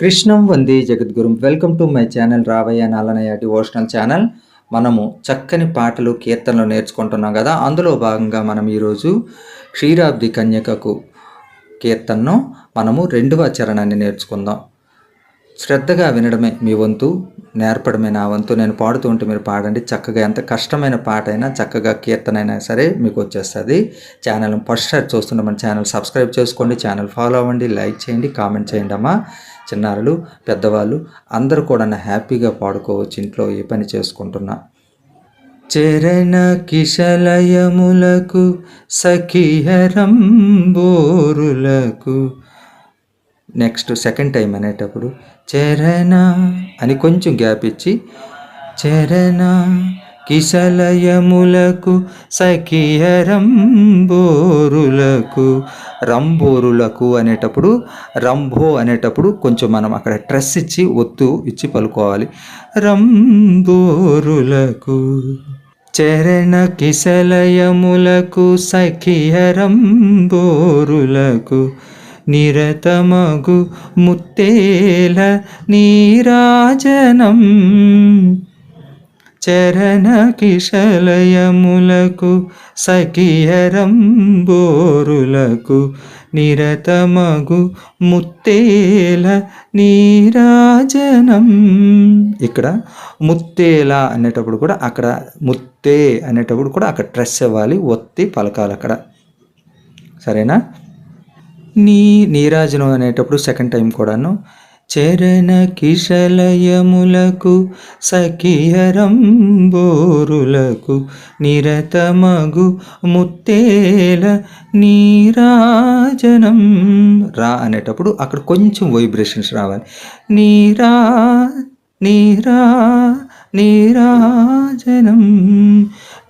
కృష్ణం వంది జగద్గురు. Welcome to my channel Ravayya Nalanayya devotional channel. మనము చక్కని పాటలు కీర్తనలు నేర్చుకుంటున్నాం కదా. అందులో భాగంగా మనం ఈరోజు క్షీరాబ్ది కన్యకకు కీర్తనను మనము రెండవ చరణాన్ని నేర్చుకుందాం. శ్రద్ధగా వినడమే మీ వంతు నేర్పడమే నా వంతు. నేను పాడుతూ ఉంటే మీరు పాడండి. చక్కగా ఎంత కష్టమైన పాట అయినా చక్కగా కీర్తన అయినా సరే మీకు వచ్చేస్తుంది. ఛానల్ ఫస్ట్ సార్ చూస్తుంటే మన ఛానల్ సబ్స్క్రైబ్ చేసుకోండి. ఛానల్ ఫాలో అవ్వండి. లైక్ చేయండి. కామెంట్ చేయండి అమ్మా. చిన్నారులు పెద్దవాళ్ళు అందరూ కూడా హ్యాపీగా పాడుకోవచ్చు. ఇంట్లో ఏ పని చేసుకుంటున్నా. చరణ కిశలయములకు సఖిహరం బోరులకు నెక్స్ట్ సెకండ్ టైం అనేటప్పుడు చరణ అని కొంచెం గ్యాప్ ఇచ్చి చరణ కిశలయములకు సఖియ రంబోరులకు అనేటప్పుడు రంభో అనేటప్పుడు కొంచెం మనం అక్కడ ట్రెస్ ఇచ్చి ఒత్తు ఇచ్చి పలుకోవాలి. రంబోరులకు చరణ కిశలయములకు సఖియరంబోరులకు నిరతమగు ముత్తేల నీరాజనం. చరణ కిశలయములకు సఖియరంబోరులకు నిరతమగు ముత్తేల నీరాజనం. ఇక్కడ ముత్తేల అనేటప్పుడు కూడా అక్కడ ముత్తే అనేటప్పుడు కూడా అక్కడ ట్రెస్ ఇవ్వాలి ఒత్తి పలకాలి అక్కడ. సరేనా? నీ నీరాజనం అనేటప్పుడు సెకండ్ టైం కూడాను. చరణ కిశలయములకు సఖియరంబోరులకు నిరతమగు ముత్తేల నీరాజనం. రా అనేటప్పుడు అక్కడ కొంచెం వైబ్రేషన్స్ రావాలి. నీరా నీరా నీరాజనం.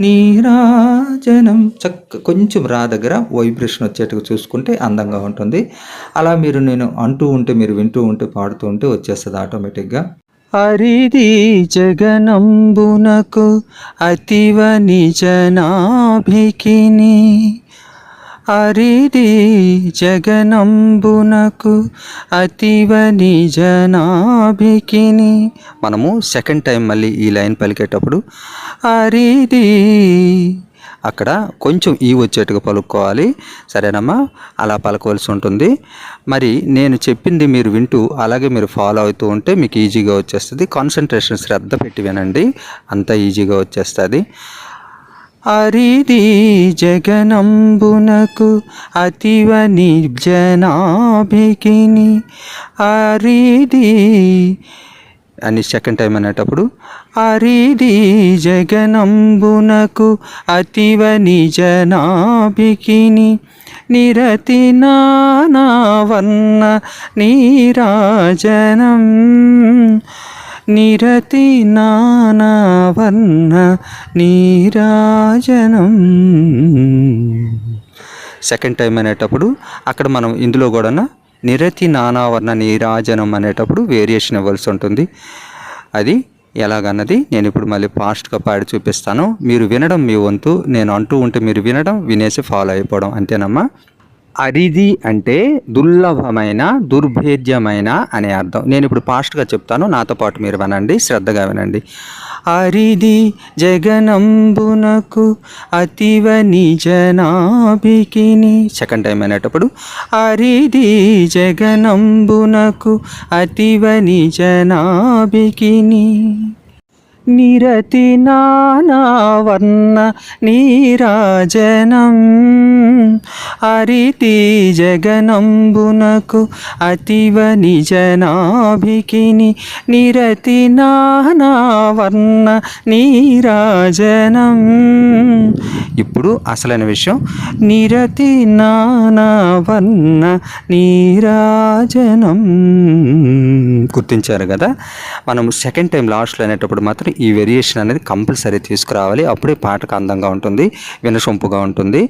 నీరాజనం. చక్క కొంచెం రా దగ్గర వైబ్రేషన్ వచ్చేట్టుగా చూసుకుంటే అందంగా ఉంటుంది. అలా మీరు నేను అంటూ ఉంటే మీరు వింటూ ఉంటే పాడుతూ ఉంటే వచ్చేస్తుంది ఆటోమేటిక్గా. హరిది జగనంబునకు అతివ నిజనాభికిని. అరిది జగనంబునకు అతివ నిజనాభికిని మనము సెకండ్ టైం మళ్ళీ ఈ లైన్ పలికేటప్పుడు అరిది అక్కడ కొంచెం ఈ వచ్చేట్టుగా పలుకోవాలి సరేనమ్మా? అలా పలకవలసి ఉంటుంది. మరి నేను చెప్పింది మీరు వింటూ అలాగే మీరు ఫాలో అవుతూ ఉంటే మీకు ఈజీగా వచ్చేస్తుంది. కాన్సన్ట్రేషన్ శ్రద్ధ పెట్టి వినండి. అంత ఈజీగా వచ్చేస్తుంది. అరిది జగనంబునకు అతివ నిర్జనాభికిని. అరిది అని సెకండ్ టైం అనేటప్పుడు అరిది జగనంబునకు అతివ నిజనాభికిని నిరతి నానావర్ణ నీరాజనం. నిరతి నానావర్ణ నీరాజనం. సెకండ్ టైం అనేటప్పుడు అక్కడ మనం ఇందులో కూడా నిరతి నానావర్ణ నీరాజనం అనేటప్పుడు వేరియేషన్ ఇవ్వాల్సి ఉంటుంది. అది ఎలాగన్నది నేను ఇప్పుడు మళ్ళీ ఫాస్ట్గా పాడి చూపిస్తాను. మీరు వినడం మీ వంతు. నేను అంటూ ఉంటే మీరు వినడం వినేసి ఫాలో అయిపోవడం. అంతేనమ్మా? అరిది అంటే దుర్లభమైన దుర్భేద్యమైన అనే అర్థం. నేను ఇప్పుడు ఫాస్ట్గా చెప్తాను నాతో పాటు మీరు వినండి శ్రద్ధగా వినండి. అరిది జగనంబునకు అతివ నిజనాభికిని. సెకండ్ టైం అనేటప్పుడు అరిది జగనంబునకు అతివ నిజనాభికిని. నిరతి నానావర్ణ నీరాజనం. హరితి జగనంబునకు అతివ నిజనాభికిని. నిరతి నానావర్ణ నీరాజనం. ఇప్పుడు అసలైన విషయం నిరతి నానావర్ణ నీరాజనం. గుర్తించారు కదా? మనం సెకండ్ టైం లాస్ట్లో అనేటప్పుడు మాత్రం ఈ వేరియేషన్ అనేది కంపల్సరీ తీసుకురావాలి. అప్పుడే పాటకు అందంగా ఉంటుంది వినసొంపుగా ఉంటుంది.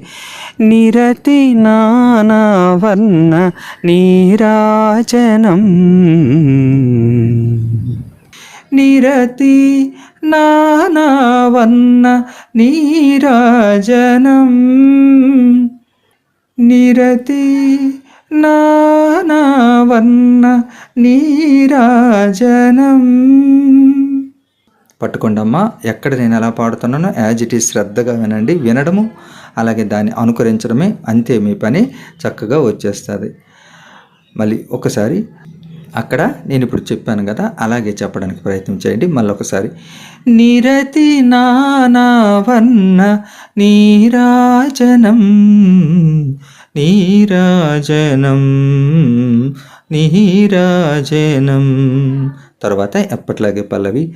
నిరతి నానావర్ణ నీరాజనం. నిరతి నానావర్ణ నీరాజనం. నిరతి నానావర్ణ నీరాజనం. పట్టుకోండమ్మా ఎక్కడ నేను ఎలా పాడుతున్నానో యాజ్ ఇట్ ఈస్ శ్రద్ధగా వినండి వినడము అలాగే దాన్ని అనుకరించడమే అంతే మీ పని చక్కగా వచ్చేస్తుంది. మళ్ళీ ఒకసారి అక్కడ నేను ఇప్పుడు చెప్పాను కదా అలాగే చెప్పడానికి ప్రయత్నం చేయండి. మళ్ళీ ఒకసారి నిరతి నానావర్ణ నీరాజనం నీరాజనం నీరాజనం. తర్వాత ఎప్పట్లాగే పల్లవి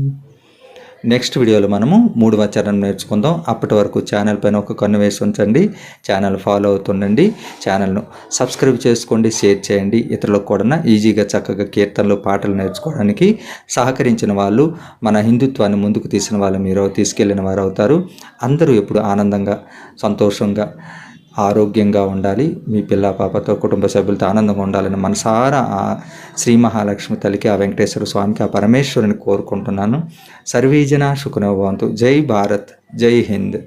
నెక్స్ట్ వీడియోలో మనము మూడవ చరణం నేర్చుకుందాం. అప్పటి వరకు ఛానల్ పైన ఒక కన్ను వేసి ఉంచండి. ఛానల్ ఫాలో అవుతుండండి. ఛానల్ను సబ్స్క్రైబ్ చేసుకోండి. షేర్ చేయండి. ఇతరులకు కూడా ఈజీగా చక్కగా కీర్తనలు పాటలు నేర్చుకోవడానికి సహకరించిన వాళ్ళు మన హిందుత్వాన్ని ముందుకు తీసిన వాళ్ళు మీరు తీసుకెళ్ళిన వారు అవుతారు అందరూ ఎప్పుడు ఆనందంగా సంతోషంగా ఆరోగ్యంగా ఉండాలి. మీ పిల్ల పాపతో కుటుంబ సభ్యులతో ఆనందంగా ఉండాలని మనసారా ఆ శ్రీ మహాలక్ష్మి తల్లికి ఆ వెంకటేశ్వర స్వామికి ఆ పరమేశ్వరుని కోరుకుంటున్నాను. సర్వీజన సుఖనోభవంతు జై భారత్. జై హింద్.